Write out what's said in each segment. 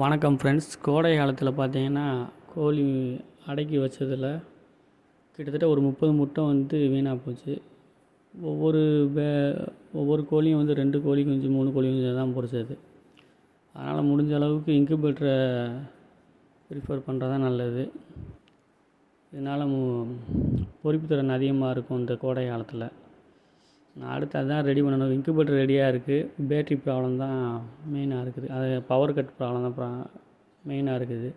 வணக்கம் ஃப்ரெண்ட்ஸ் கோடை காலத்தில் பார்த்தீங்கன்னா கோழி அடக்கி வச்சதில் கிட்டத்தட்ட ஒரு முப்பது முட்டை வந்து வீணாக போச்சு. ஒவ்வொரு வே ஒவ்வொரு கோழியும் வந்து ரெண்டு கோழி குஞ்சு மூணு கோழி குஞ்சு தான் பொறிச்சது அதனால் முடிஞ்ச அளவுக்கு இன்குபேட்டரை ப்ரிஃபர் பண்ணுறது தான் நல்லது. இதனால் மு திறன் அதிகமாக இருக்கும் இந்த கோடை காலத்தில். நான் அடுத்து அதான் ரெடி பண்ணணும். இன்குபேட்டர் ரெடியாக இருக்குது பேட்ரி ப்ராப்ளம் தான் மெயினாக இருக்குது. அது பவர் கட் ப்ராப்ளம் தான் ப்ரா மெயினாக இருக்குது.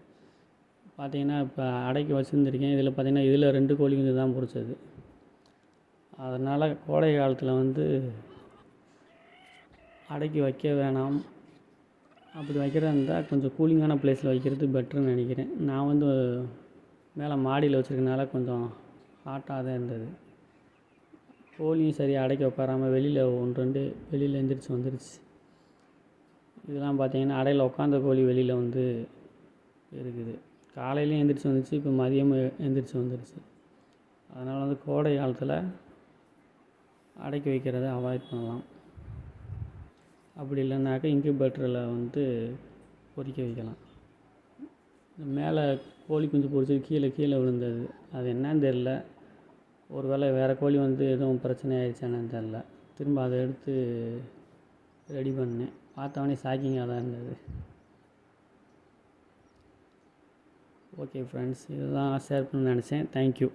பார்த்தீங்கன்னா இப்போ அடைக்கி வச்சுருந்துருக்கேன். இதில் பார்த்தீங்கன்னா இதில் ரெண்டு கோழி குஞ்சு தான் பிடிச்சது அதனால் கோடை காலத்தில் வந்து அடைக்கி வைக்க வேணாம். அப்படி வைக்கிறதா இருந்தால் கொஞ்சம் கூலிங்கான ப்ளேஸில் வைக்கிறது பெட்டர்னு நினைக்கிறேன். நான் வந்து மேலே மாடியில் வச்சுருக்கனால கொஞ்சம் ஹாட்டாக தான் இருந்தது. கோழியும் சரியாக அடைக்க உட்காராமல் வெளியில் ஒன்று ரெண்டு வெளியில் எந்திரிச்சு வந்துருச்சு. இதெல்லாம் பார்த்தீங்கன்னா அடையில் உட்காந்த கோழி வெளியில் வந்து இருக்குது. காலையிலையும் எழுந்திரிச்சி வந்துச்சு இப்போ மதியமும் எழுந்திரிச்சி வந்துருச்சு. அதனால் வந்து கோடை காலத்தில் அடைக்கி வைக்கிறத அவாய்ட் பண்ணலாம். அப்படி இல்லைனாக்கா இன்குபேட்டரில் வந்து பொறிக்க வைக்கலாம். மேலே கோழி குஞ்சு பொறிச்சது கீழே கீழே விழுந்தது. அது என்னன்னு தெரில ஒரு வேளை வேறு கோழி வந்து எதுவும் பிரச்சனை ஆயிடுச்சானு தெரில திரும்ப அதை எடுத்து ரெடி பண்ணேன். பார்த்தவொடனே ஷாக்கிங்காக தான் இருந்தது. ஓகே ஃப்ரெண்ட்ஸ் இதுதான் ஷேர் பண்ணணும்னு நினச்சேன். தேங்க்யூ